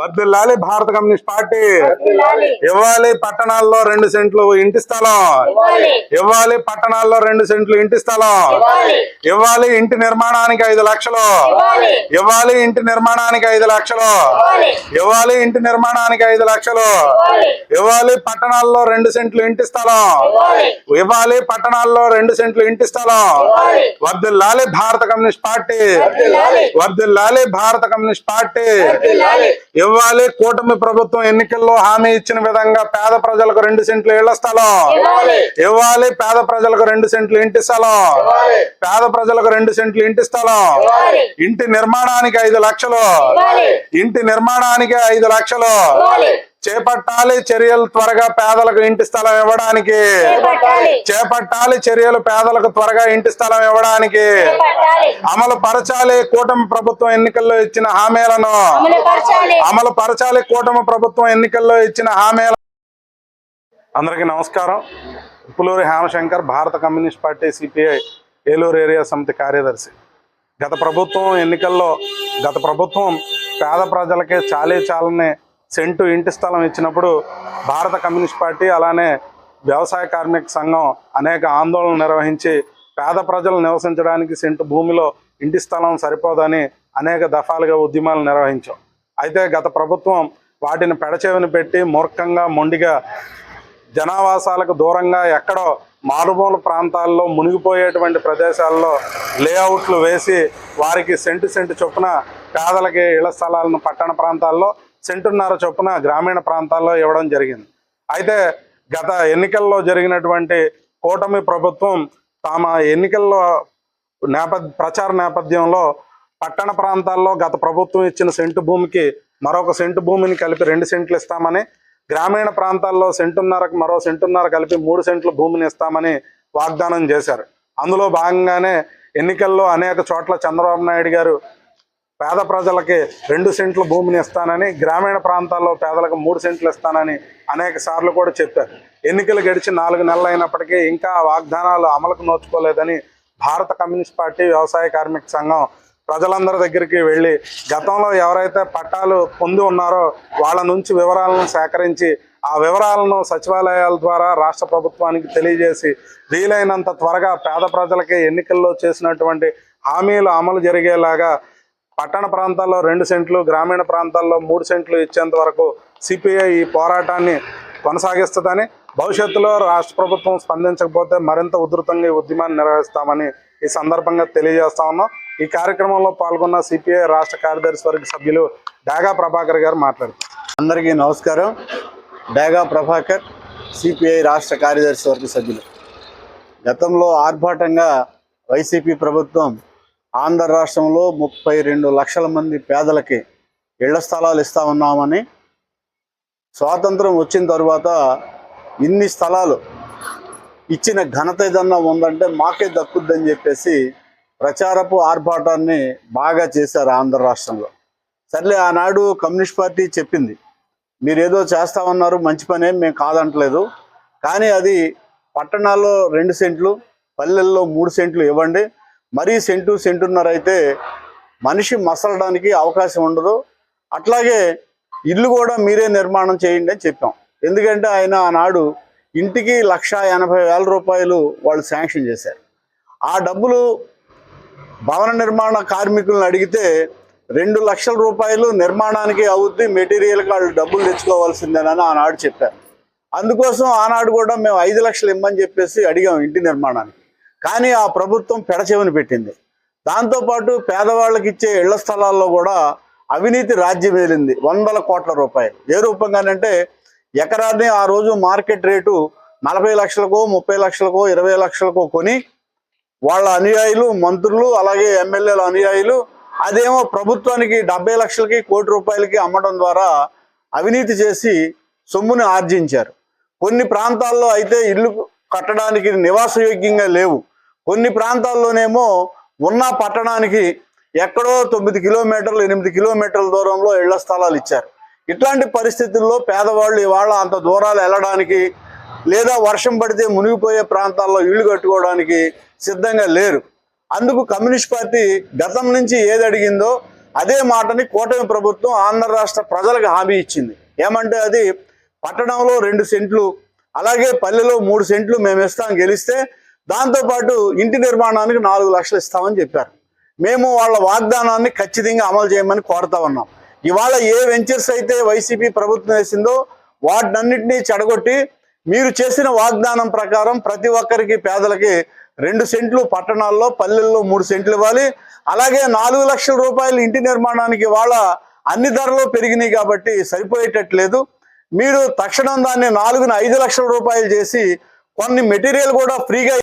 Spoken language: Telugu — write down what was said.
వర్దిల్లాలి భారత కమ్యూనిస్ట్ పార్టీ. ఇవ్వాలి పట్టణాల్లో రెండు సెంట్లు ఇంటి స్థలం ఇవ్వాలి. పట్టణాల్లో రెండు సెంట్లు ఇంటి స్థలం ఇవ్వాలి. ఇంటి నిర్మాణానికి ఐదు లక్షలు ఇవ్వాలి. ఇంటి నిర్మాణానికి ఐదు లక్షలు ఇవ్వాలి. ఇంటి నిర్మాణానికి ఐదు లక్షలు ఇవ్వాలి. పట్టణాల్లో రెండు సెంట్లు ఇంటి స్థలం ఇవ్వాలి. పట్టణాల్లో రెండు సెంట్లు ఇంటి స్థలం. వర్దిల్లాలి భారత కమ్యూనిస్ట్ పార్టీ. వర్దిల్లాలి భారత కమ్యూనిస్ట్ పార్టీ. ఇవ్వాలి కూటమి ప్రభుత్వం ఎన్నికల్లో హామీ ఇచ్చిన విధంగా పేద ప్రజలకు రెండు సెంట్లు ఇళ్ళ స్థలం ఇవ్వాలి. పేద ప్రజలకు రెండు సెంట్లు ఇంటి స్థలం పేద ప్రజలకు రెండు సెంట్లు ఇంటి స్థలం. ఇంటి నిర్మాణానికి ఐదు లక్షలు. ఇంటి నిర్మాణానికి ఐదు లక్షలు. చేపట్టాలి చర్యలు త్వరగా పేదలకు ఇంటి స్థలం ఇవ్వడానికి చేపట్టాలి. చర్యలు పేదలకు త్వరగా ఇంటి స్థలం ఇవ్వడానికి. అమలు పరచాలి కూటమి ప్రభుత్వం ఎన్నికల్లో ఇచ్చిన హామీలను. అమలు పరచాలి కూటమి ప్రభుత్వం ఎన్నికల్లో ఇచ్చిన హామీల అందరికీ నమస్కారం Uppuluri Hemashankar Bharata communist party CPI Eluru area సమితి కార్యదర్శి గత ప్రభుత్వం ఎన్నికల్లో గత ప్రభుత్వం పేద ప్రజలకే చాలీ చాలని సెంటు ఇంటి స్థలం ఇచ్చినప్పుడు భారత కమ్యూనిస్ట్ పార్టీ అలానే వ్యవసాయ కార్మిక సంఘం అనేక ఆందోళనలు నిర్వహించి పేద ప్రజలు నివసించడానికి సెంటు భూమిలో ఇంటి స్థలం సరిపోదని అనేక దఫాలుగా ఉద్యమాలు నిర్వహించాం. అయితే గత ప్రభుత్వం వాటిని పెడచెవిని పెట్టి మూర్ఖంగా మొండిగా జనావాసాలకు దూరంగా ఎక్కడో మారుమూల ప్రాంతాల్లో మునిగిపోయేటువంటి ప్రదేశాల్లో లేఅవుట్లు వేసి వారికి సెంటు సెంటు చొప్పున పేదలకి ఇళ్ళ స్థలాలను పట్టణ ప్రాంతాల్లో సెంటున్నర చొప్పున గ్రామీణ ప్రాంతాల్లో ఇవ్వడం జరిగింది. అయితే గత ఎన్నికల్లో జరిగినటువంటి కూటమి ప్రభుత్వం తమ ఎన్నికల్లో నేపథ్య ప్రచార నేపథ్యంలో పట్టణ ప్రాంతాల్లో గత ప్రభుత్వం ఇచ్చిన సెంటు భూమికి మరొక సెంటు భూమిని కలిపి రెండు సెంట్లు ఇస్తామని గ్రామీణ ప్రాంతాల్లో సెంటున్నరకు మరో సెంటున్నర కలిపి మూడు సెంట్ల భూమిని ఇస్తామని వాగ్దానం చేశారు. అందులో భాగంగానే ఎన్నికల్లో అనేక చోట్ల చంద్రబాబు నాయుడు గారు పేద ప్రజలకి రెండు సెంట్ల భూమిని ఇస్తానని గ్రామీణ ప్రాంతాల్లో పేదలకు మూడు సెంట్లు ఇస్తానని అనేక సార్లు కూడా చెప్పారు. ఎన్నికలు గడిచి నాలుగు నెలలు అయినప్పటికీ ఇంకా వాగ్దానాలు అమలుకు నోచుకోలేదని భారత కమ్యూనిస్ట్ పార్టీ వ్యవసాయ కార్మిక సంఘం ప్రజలందరి దగ్గరికి వెళ్ళి గతంలో ఎవరైతే పట్టాలు పొంది ఉన్నారో వాళ్ళ నుంచి వివరాలను సేకరించి ఆ వివరాలను సచివాలయాల ద్వారా రాష్ట్ర ప్రభుత్వానికి తెలియజేసి వీలైనంత త్వరగా పేద ప్రజలకి ఎన్నికల్లో చేసినటువంటి హామీలు అమలు జరిగేలాగా పట్టణ ప్రాంతాల్లో రెండు సెంట్లు గ్రామీణ ప్రాంతాల్లో మూడు సెంట్లు ఇచ్చేంత వరకు సిపిఐ ఈ పోరాటాన్ని కొనసాగిస్తుందని భవిష్యత్తులో రాష్ట్ర ప్రభుత్వం స్పందించకపోతే మరింత ఉధృతంగా ఈ ఉద్యమాన్ని నిర్వహిస్తామని ఈ సందర్భంగా తెలియజేస్తా ఉన్నాం. ఈ కార్యక్రమంలో పాల్గొన్న సిపిఐ రాష్ట్ర కార్యదర్శి వర్గ సభ్యులు డాగా ప్రభాకర్ గారు మాట్లాడుతారు అందరికీ నమస్కారం. డేగా ప్రభాకర్ సిపిఐ రాష్ట్ర కార్యదర్శి వర్గ సభ్యులు. గతంలో ఆర్భాటంగా వైసీపీ ప్రభుత్వం ఆంధ్ర రాష్ట్రంలో ముప్పై రెండు లక్షల మంది పేదలకి ఇళ్ళ స్థలాలు ఇస్తా ఉన్నామని స్వాతంత్రం వచ్చిన తర్వాత ఇన్ని స్థలాలు ఇచ్చిన ఘనత ఏదన్నా ఉందంటే మాకే దక్కుద్దని చెప్పేసి ప్రచారపు ఆర్భాటాన్ని బాగా చేశారు ఆంధ్ర రాష్ట్రంలో. సర్లే ఆనాడు కమ్యూనిస్ట్ పార్టీ చెప్పింది మీరు ఏదో చేస్తా ఉన్నారు మంచి పనే మేము కాదంటలేదు కానీ అది పట్టణాల్లో రెండు సెంట్లు పల్లెల్లో మూడు సెంట్లు ఇవ్వండి మరీ సెంటు సెంటున్నర అయితే మనిషి మసలడానికి అవకాశం ఉండదు. అట్లాగే ఇల్లు కూడా మీరే నిర్మాణం చేయండి అని చెప్పాం. ఎందుకంటే ఆయన ఆనాడు ఇంటికి లక్ష ఎనభై వేల రూపాయలు వాళ్ళు శాంక్షన్ చేశారు. ఆ డబ్బులు భవన నిర్మాణ కార్మికులను అడిగితే రెండు లక్షల రూపాయలు నిర్మాణానికి అవుద్ది మెటీరియల్కి వాళ్ళు డబ్బులు తెచ్చుకోవాల్సిందేనని ఆనాడు చెప్పారు. అందుకోసం ఆనాడు కూడా మేము ఐదు లక్షలు ఇమ్మని చెప్పేసి అడిగాం ఇంటి నిర్మాణానికి. కానీ ఆ ప్రభుత్వం పెడచెవిని పెట్టింది. దాంతోపాటు పేదవాళ్ళకి ఇచ్చే ఇళ్ళ స్థలాల్లో కూడా అవినీతి రాజ్యం వేలింది. వందల కోట్ల రూపాయలు. ఏ రూపంగానంటే ఎకరాన్ని ఆ రోజు మార్కెట్ రేటు నలభై లక్షలకో ముప్పై లక్షలకో ఇరవై లక్షలకో కొని వాళ్ళ అనుయాయులు మంత్రులు అలాగే ఎమ్మెల్యేల అనుయాయులు అదేమో ప్రభుత్వానికి డెబ్బై లక్షలకి కోటి రూపాయలకి అమ్మడం ద్వారా అవినీతి చేసి సొమ్ముని ఆర్జించారు. కొన్ని ప్రాంతాల్లో అయితే ఇల్లు కట్టడానికి నివాసయోగ్యంగా లేవు. కొన్ని ప్రాంతాల్లోనేమో ఉన్న పట్టణానికి ఎక్కడో తొమ్మిది కిలోమీటర్లు ఎనిమిది కిలోమీటర్ల దూరంలో ఇళ్ళ స్థలాలు ఇచ్చారు. ఇట్లాంటి పరిస్థితుల్లో పేదవాళ్ళు ఇవాళ అంత దూరాలు వెళ్ళడానికి లేదా వర్షం పడితే మునిగిపోయే ప్రాంతాల్లో ఇళ్ళు కట్టుకోవడానికి సిద్ధంగా లేరు. అందుకు కమ్యూనిస్ట్ పార్టీ గతం నుంచి ఏది అడిగిందో అదే మాటని కూటమి ప్రభుత్వం ఆంధ్ర రాష్ట్ర ప్రజలకు హామీ ఇచ్చింది. ఏమంటే అది పట్టణంలో రెండు సెంట్లు అలాగే పల్లెలో మూడు సెంట్లు మేము ఇస్తాం గెలిస్తే దాంతోపాటు ఇంటి నిర్మాణానికి నాలుగు లక్షలు ఇస్తామని చెప్పారు. మేము వాళ్ళ వాగ్దానాన్ని ఖచ్చితంగా అమలు చేయమని కోరుతా ఉన్నాం. ఇవాళ ఏ వెంచర్స్ అయితే వైసీపీ ప్రభుత్వం వేసిందో వాటినన్నింటినీ చెడగొట్టి మీరు చేసిన వాగ్దానం ప్రకారం ప్రతి ఒక్కరికి పేదలకి రెండు సెంట్లు పట్టణాల్లో పల్లెల్లో మూడు సెంట్లు ఇవ్వాలి. అలాగే నాలుగు లక్షల రూపాయలు ఇంటి నిర్మాణానికి వాళ్ళ అన్ని ధరలు పెరిగినాయి కాబట్టి సరిపోయేటట్లేదు. మీరు తక్షణం దాన్ని నాలుగున ఐదు లక్షల రూపాయలు చేసి కొన్ని మెటీరియల్ కూడా ఫ్రీగా